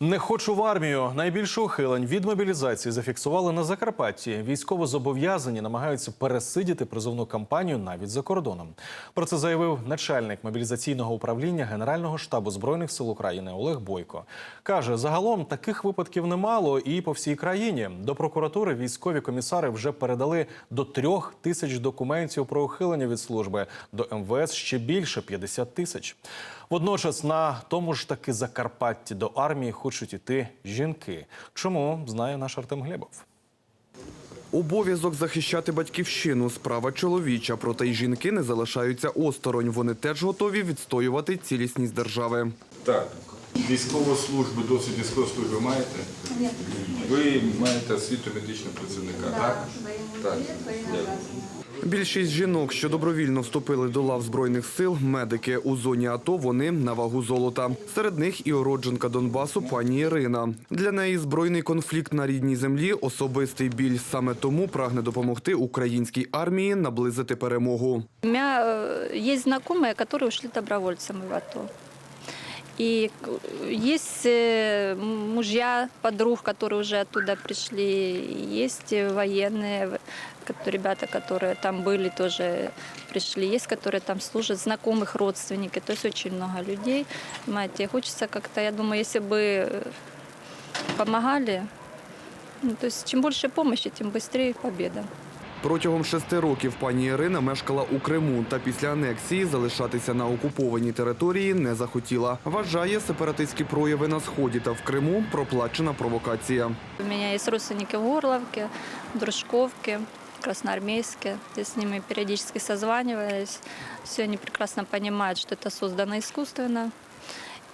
Не хочу в армію. Найбільше ухилень від мобілізації зафіксували на Закарпатті. Військовозобов'язані намагаються пересидіти призовну кампанію навіть за кордоном. Про це заявив начальник мобілізаційного управління Генерального штабу збройних сил України Олег Бойко. каже, загалом таких випадків немало і по всій країні. До прокуратури військові комісари вже передали до трьох тисяч документів про ухилення від служби. До МВС ще більше 50 тисяч. Водночас на тому ж таки Закарпатті до армії хочуть іти жінки. Чому знає наш Артем Глебов? Обов'язок захищати батьківщину справа чоловіча, проте й жінки не залишаються осторонь. Вони теж готові відстоювати цілісність держави. Так, військову службу, досвід військової служби маєте? Ні. Ви маєте освіту медичного працівника, так? Так. Більшість жінок, що добровільно вступили до лав збройних сил, медики у зоні АТО, вони на вагу золота. Серед них і уродженка Донбасу пані Ірина. Для неї збройний конфлікт на рідній землі особистий біль. Саме тому прагне допомогти українській армії наблизити перемогу. У меня э, есть знакомые, которые ушли добровольцами в АТО. И к- есть э, мужья, подруг, которые уже оттуда пришли, есть э, военные, в- ко- ребята, которые там были, тоже пришли, есть, которые там служат, знакомых, родственники, то есть очень много людей. Понимаете, и хочется как-то, я думаю, если бы э, помогали, ну, то есть чем больше помощи, тем быстрее победа. Протягом шести років пані Ірина мешкала у Криму та після анексії залишатися на окупованій території не захотіла. Вважає сепаратистські прояви на сході та в Криму проплачена провокація. У меня есть родственники в Горловке, в Дружковке, Красноармейске. Я с ними периодически созванивались. Все они прекрасно понимают, что это создано искусственно.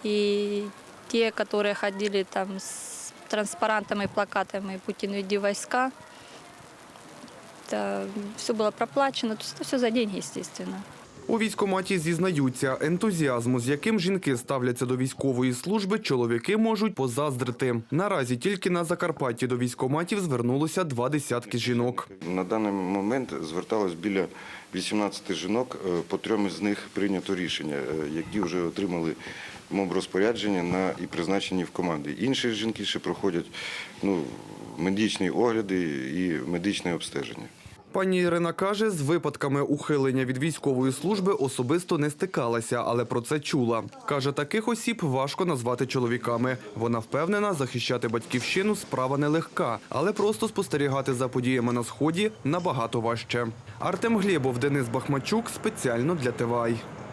И те, которые ходили там с транспарантами плакатами «Путин, веди войска», это все было проплачено. То есть это все за деньги, естественно. У військкоматі зізнаються, ентузіазму, з яким жінки ставляться до військової служби, чоловіки можуть позаздрити. Наразі тільки на Закарпатті до військкоматів звернулося два десятки жінок. На даний момент зверталось біля 18 жінок, е, по трьом з них прийнято рішення, е, які вже отримали моб розпорядження на і призначені в команди. Інші жінки ще проходять ну, медичні огляди і медичне обстеження. Пані Ірина каже, з випадками ухилення від військової служби особисто не стикалася, але про це чула. Каже, таких осіб важко назвати чоловіками. Вона впевнена, захищати батьківщину справа нелегка, але просто спостерігати за подіями на сході набагато важче. Артем Глєбов, Денис Бахмачук спеціально для ТВАЙ.